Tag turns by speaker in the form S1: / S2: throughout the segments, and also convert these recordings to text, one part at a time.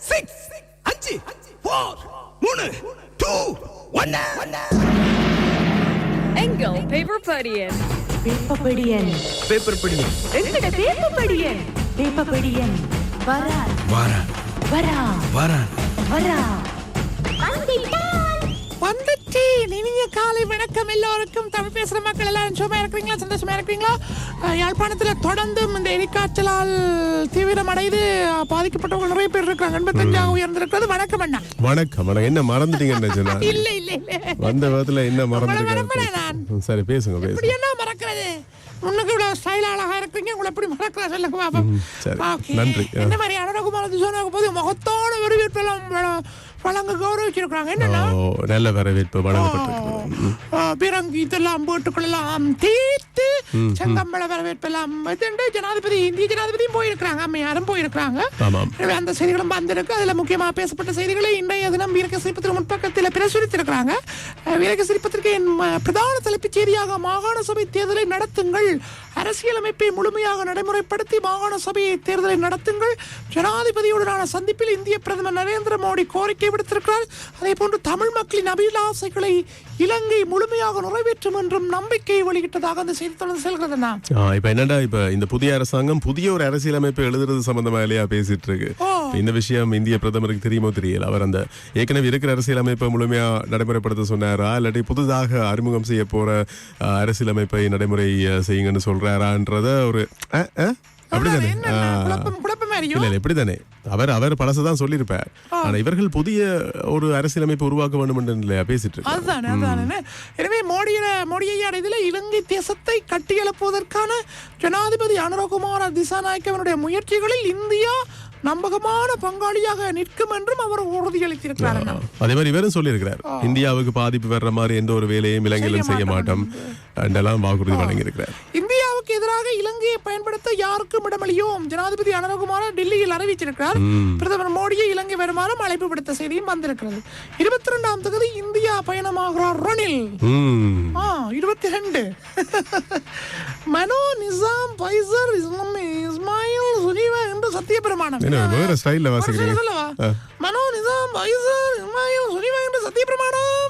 S1: Six அஞ்சு four மூணு two ஒன்னு
S2: எங்கள் பேப்பர் படியன்
S3: வேப்பப்படியன்
S1: பேப்பர் படி
S3: எங்கட வேப்பப்படியன் வேப்பப்படியன் வரா
S1: வாரா
S3: வரா
S1: வாரா
S3: வரா
S4: வந்துச்சு இனிய காலை வணக்கம். எல்லோருக்கும் தமிழ் பேசுற மக்கள் எல்லாரும் சும்மா இருக்கிறீங்களா? சந்தோஷமா இருக்கிறீங்களா? யாழ்ப்பாணத்தில் தொடர்ந்தும் இந்த எலிக்காய்ச்சலால் தீவிரமடைந்து பாதிக்கப்பட்டவங்க நிறைய பேர் இருக்காங்க எண்பத்தஞ்சாக உயர்ந்திருக்கிறது. வணக்கம் அண்ணா.
S5: வணக்கம் வணக்கம் என்ன நான்.
S4: இல்ல இல்ல இல்ல.
S5: வந்த விதத்துல என்ன மறந்துட்டீங்க? சரி பேசுங்க பேசுங்க.
S4: என்ன மறக்கிறது? முன்னுக்கு இவ்வளவு ஸ்டைல் அழகா இருக்கிறீங்க உங்களை எப்படி மறக்கிறா சொல்லுங்க. Okay.
S5: நன்றி.
S4: என்ன மாதிரி அனுரகுமார் சொன்ன போது முகத்தோட வரவேற்பெல்லாம் வழங்க கௌரவிச்சிருக்காங்க என்னன்னா?
S5: நல்ல வரவேற்பு வழங்கப்பட்டிருக்கிறது
S4: பிறங்கு இதெல்லாம் போட்டுக்கொள்ளலாம். தீர்த்து செங்கம்பள வரவேற்பெல்லாம். ஜனாதிபதி இந்திய ஜனாதிபதியும் போயிருக்கிறாங்க. அம்மையாரும் போயிருக்கிறாங்க. எனவே அந்த செய்திகளும் வந்திருக்கு. அதுல முக்கியமாக பேசப்பட்ட செய்திகளை இன்றைய தினம் வீரக சிரிப்பத்திற்கு முன்பக்கத்தில் பிரசுரித்திருக்கிறாங்க. வீரக சிரிப்பத்திற்கு என் பிரதான தலைப்புச் செய்தியாக மாகாண சபை தேர்தலை நடத்துங்கள். அரசியலமைப்பை முழுமையாக நடைமுறைப்படுத்தி மாகாண சபை தேர்தலை நடத்துங்கள். ஜனாதிபதியுடனான சந்திப்பில் இந்திய பிரதமர் நரேந்திர மோடி கோரிக்கை விடுத்திருக்கிறார் அதே போன்று தமிழ் மக்களின் அபிலாசைகளை இலங்கை முழுமையாக நிறைவேற்றும் என்றும் நம்பிக்கை வெளியிட்டதாக அந்த செய்தி தொடர்ந்து செல்கிறதுனா
S5: இப்ப என்னடா இப்ப இந்த புதிய அரசாங்கம் புதிய ஒரு அரசியலமைப்பை எழுதுறது சம்பந்தமா இல்லையா பேசிட்டு இருக்கு இந்த விஷயம் இந்திய பிரதமருக்கு தெரியுமோ தெரியல. அவர் அந்த ஏற்கனவே இருக்கிற அரசியலமைப்பை முழுமையா நடைமுறைப்படுத்த சொன்னாரா? இல்லாட்டி புதுதாக அறிமுகம் செய்ய போற அரசியலமைப்பை நடைமுறை செய்யுங்கன்னு சொல்றாரான்றத ஒரு? அப்படிதானே?
S4: குழப்பமா
S5: இல்ல இல்ல இப்படித்தானே. அவர் அவர் பழசதான் சொல்லியிருப்பார். ஆனா இவர்கள் புதிய ஒரு அரசியலமைப்பு உருவாக்க வேண்டும் என்று இல்லையா பேசிட்டு
S4: அதுதானே அதுதானே. எனவே மோடியில மோடியை அடைதல இலங்கை தேசத்தை கட்டியெழுப்புவதற்கான ஜனாதிபதி அனுரகுமார திசாநாயக்கவனுடைய முயற்சிகளில் இந்தியா நம்பகமான பங்காளியாக நிற்கும் என்றும் அவர் உறுதியளித்திருக்கிறார்.
S5: அதே மாதிரி இவரும் சொல்லியிருக்கிறார். இந்தியாவுக்கு பாதிப்பு வர்ற மாதிரி எந்த ஒரு வேலையும் இலங்கையிலும் செய்ய மாட்டோம். என்றெல்லாம் வாக்குறுதி வழங்கியிருக்கிறார்.
S4: இந்தியாவுக்கு எதிராக இலங்கையை பயன்படுத்த யாருக்கும் இடமளியோம் ஜனாதிபதி அனுரகுமார டெல்லியில் அறிவிச்சிருக்கிறார் பிரதமர் மோடியை இலங்கை வருமானம் அழைப்பு விடுத்த செய்தியும் வந்திருக்கிறது. இருபத்தி ரெண்டாம் தேதி இந்தியா பயணமாகிறார். ரணில். இருபத்தி ரெண்டு மனோ நிசாம் பைசர் இஸ்மாயில் சுஜீவா என்று
S5: வேற ஸ்டைல்ல
S4: ஒரு
S5: வாசிக்கிறீங்க?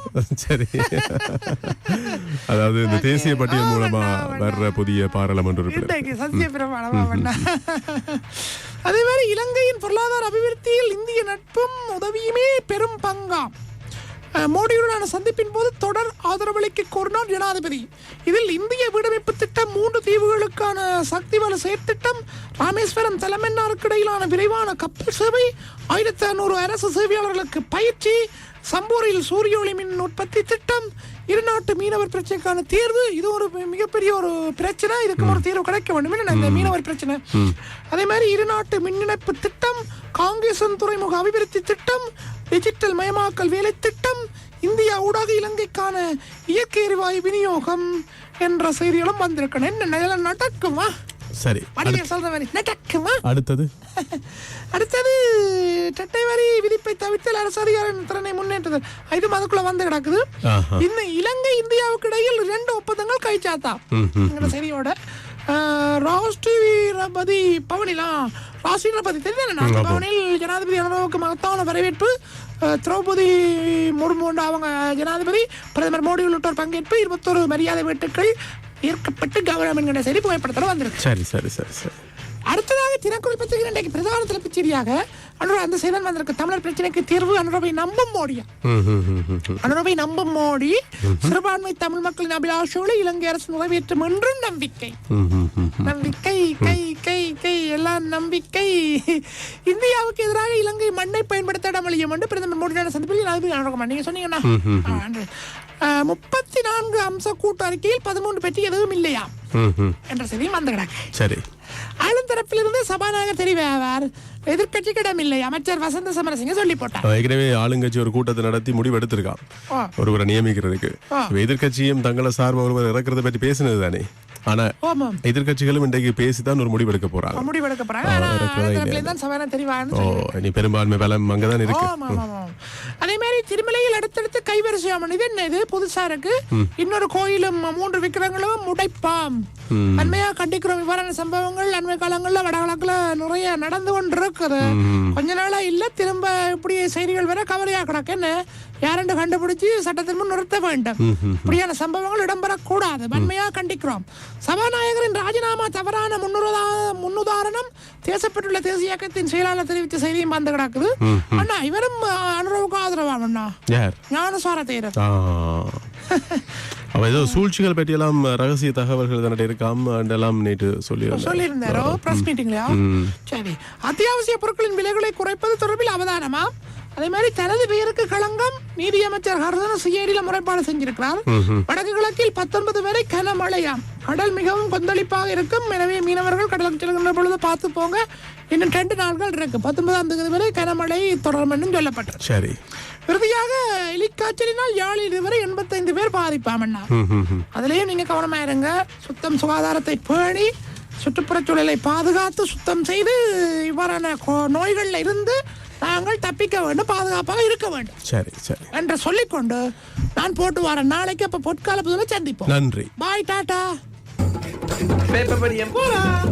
S5: சரி. அதாவது இந்த தேசிய பட்டியல் மூலமா வர்ற புதிய பாராளுமன்ற
S4: அதே மாதிரி இலங்கையின் பொருளாதார அபிவிருத்தியில் இந்திய நட்பும் உதவியுமே பெரும் பங்காம் மோடியுடனான சந்திப்பின் போது தொடர் ஆதரவளிக்க கோரினார் ஜனாதிபதி. இதில் இந்திய வீடமைப்பு திட்டம் மூன்று தீவுகளுக்கான சக்தி வல செயற்திட்டம் ராமேஸ்வரம் தலைமன்னாருக்கு இடையிலான விரைவான கப்பல் சேவை ஆயிரத்தி அறுநூறு அரசு சேவையாளர்களுக்கு பயிற்சி சம்பூரில் சூரிய ஒளி மின் உற்பத்தி திட்டம். இருநாட்டு மீனவர் பிரச்சனைக்கான தீர்வு. இது ஒரு மிகப்பெரிய ஒரு பிரச்சனை. இதுக்கு ஒரு தீர்வு கிடைக்க வேண்டும். என்ன இந்த மீனவர் பிரச்சனை? அதே மாதிரி இருநாட்டு மின் இணைப்பு திட்டம் காங்கேசன் துறைமுக அபிவிருத்தி திட்டம் டிஜிட்டல் மயமாக்கல் வேலை திட்டம் இந்தியா ஊடாக இலங்கைக்கான இயற்கை எரிவாயு விநியோகம் என்ற செய்திகளும் வந்திருக்கணும். என்ன நடக்குமா
S5: சரி அடுத்தது.
S4: அடுத்தது சட்டை வரி விதிப்பை தவிர்த்தல் அரசு அதிகாரியின் திறனை முன்னேற்றுதல். இது அதுக்குள்ள வந்து கிடக்குது. இந்த இலங்கை இந்தியாவுக்கு இடையில் ரெண்டு ஒப்பந்தங்கள் கைச்சாத்தா இந்த செய்தியோட ஆஹ், ராஷ்டிரபதி பவனிலா ராஷ்டிரபதி தெரியுதானே? பவனில் ஜனாதிபதி அனுபவுக்கு மகத்தான வரவேற்பு. திரௌபதி முர்மு அவங்க ஜனாதிபதி. பிரதமர் மோடி உள்ளிட்டோர் பங்கேற்பு. இருபத்தொரு மரியாதை வீட்டுக்கள். ஏற்கப்பட்டு கௌரவம் என்கிற செய்தி புகைப்படத்தில் வந்திருக்கு.
S5: சரி சரி சரி சரி.
S4: அடுத்ததாக தினக்குறள் பத்திரிகை இன்றைக்கு பிரதான தலைப்புச் செய்தியாக அனுரா அந்த செய்தான் வந்திருக்கு. தமிழர் பிரச்சனைக்கு தீர்வு அனுரவை நம்பும் மோடியா. அனுரவை நம்பும் மோடி சிறுபான்மை தமிழ் மக்களின் அபிலாஷைகளை இலங்கை அரசு நிறைவேற்றும் என்றும் நம்பிக்கை. நம்பிக்கை கை கை கை எல்லாம் நம்பிக்கை. இந்தியாவுக்கு எதிராக இலங்கை மண்ணை பயன்படுத்த இடமளியும் என்று பிரதமர் மோடியான சந்திப்பில் நீங்க சொன்னீங்கன்னா. முப்பத்தி நான்கு அம்ச கூட்டு அறிக்கையில் பதிமூன்று பற்றி எதுவும் இல்லையா. என்ற செய்தியும் வந்து கிடக்கு
S5: சரி.
S4: ஆளும் தரப்பிலிருந்து சபாநாயகர் தெரிவார் எதிர்கட்சிக்கு இடமில்லை அமைச்சர் வசந்த சமரசிங்க சொல்லி போட்டார்.
S5: ஏற்கனவே ஆளுங்கட்சி ஒரு கூட்டத்தை நடத்தி முடிவு எடுத்திருக்கான். ஒருவரை நியமிக்கிறதுக்கு. எதிர்க்கட்சியும் தங்களை சார்பு ஒருவர் இறக்கிறத பற்றி பேசினது தானே? ஆனா
S4: ஆமாம்
S5: எதிர்க்கட்சிகளும் இன்றைக்கு பேசித்தான் ஒரு முடிவு எடுக்க போறாங்க.
S4: போறாங்க.
S5: ஓ
S4: சொல்லி
S5: இனி பெரும்பான்மை பலம் அங்கதான் இருக்கு.
S4: அதே மாதிரி திருமலையில் அடுத்தடுத்து கைவரிசையாமன் இது என்ன இது? புதுசா இருக்கு. இன்னொரு கோயிலும் மூன்று விக்கிரங்களும் உடைப்பாம் அண்மையா கண்டிக்கிறோம் இவ்வாறான சம்பவங்கள். அண்மை காலங்கள்ல வடகிழக்குல நிறைய நடந்து கொண்டு இருக்குது கொஞ்ச நாளா இல்ல திரும்ப இப்படி செய்திகள் வர கவலையா கிடக்கு. என்ன? யாரென்று கண்டுபிடிச்சு சட்டத்தின் முன் நிறுத்த வேண்டும். இப்படியான சம்பவங்கள் இடம்பெறக்கூடாது வன்மையா கண்டிக்கிறோம். சபாநாயகரின் ராஜினாமா தவறான முன்னுரதா முன்னுதாரணம் தேசப்பட்டுள்ள தேசிய இயக்கத்தின் செயலாளர் தெரிவித்த செய்தியும் வந்து கிடக்குது. அண்ணா இவரும் அனுரவுக்கு ஆதரவாம் அண்ணா?
S5: யார்?
S4: ஞானசார தேரர்.
S5: ஆ. அவ ஏதோ சூழ்ச்சிகள் பற்றியெல்லாம் ரகசிய தகவல்கள் தன்னிட்ட இருக்காம் எல்லாம் நேற்று சொல்லியிருந்தார்.
S4: சொல்லியிருந்தாரோ? பிரஸ் மீட்டிங்லயா சரி. அத்தியாவசிய பொருட்களின் விலைகளை குறைப்பது தொடர்பில் அவதானமா அதே மாதிரி தனது பெயருக்கு களங்கம் நீதியமைச்சர் ஹர்தன சிஐடியில முறைப்பாடு செஞ்சிருக்கிறார். வடக்கு கிழக்கில் பத்தொன்பது வரை கனமழையாம் கடல் மிகவும் கொந்தளிப்பாக இருக்கும். எனவே மீனவர்கள் கடலுக்கு செல்கின்ற பொழுது பார்த்து போங்க. இன்னும் ரெண்டு நாட்கள் இருக்கு. பத்தொன்பதாம் தேதி வரை கனமழை தொடரும் என்றும் சொல்லப்பட்டது.
S5: சரி.
S4: இறுதியாக எலிக்காய்ச்சலினால் யாழில் இதுவரை எண்பத்தைந்து பேர் பாதிப்பாமண்ணா. அதுலயும் நீங்க கவனமா இருங்க. சுத்தம் சுகாதாரத்தை பேணி சுற்றுப்புறச் சூழலை பாதுகாத்து சுத்தம் செய்து இவ்வாறான நோய்கள்ல இருந்து நாங்கள் தப்பிக்க வேண்டும் பாதுகாப்பாக இருக்க வேண்டும்.
S5: சரி சரி.
S4: என்று சொல்லிக்கொண்டு நான் போட்டு வரேன். நாளைக்கு அப்ப பொற்கால புதுல சந்திப்போம்.
S5: நன்றி.
S4: பாய் டாடா.
S1: பேப்பர் படியம்
S4: போலாம்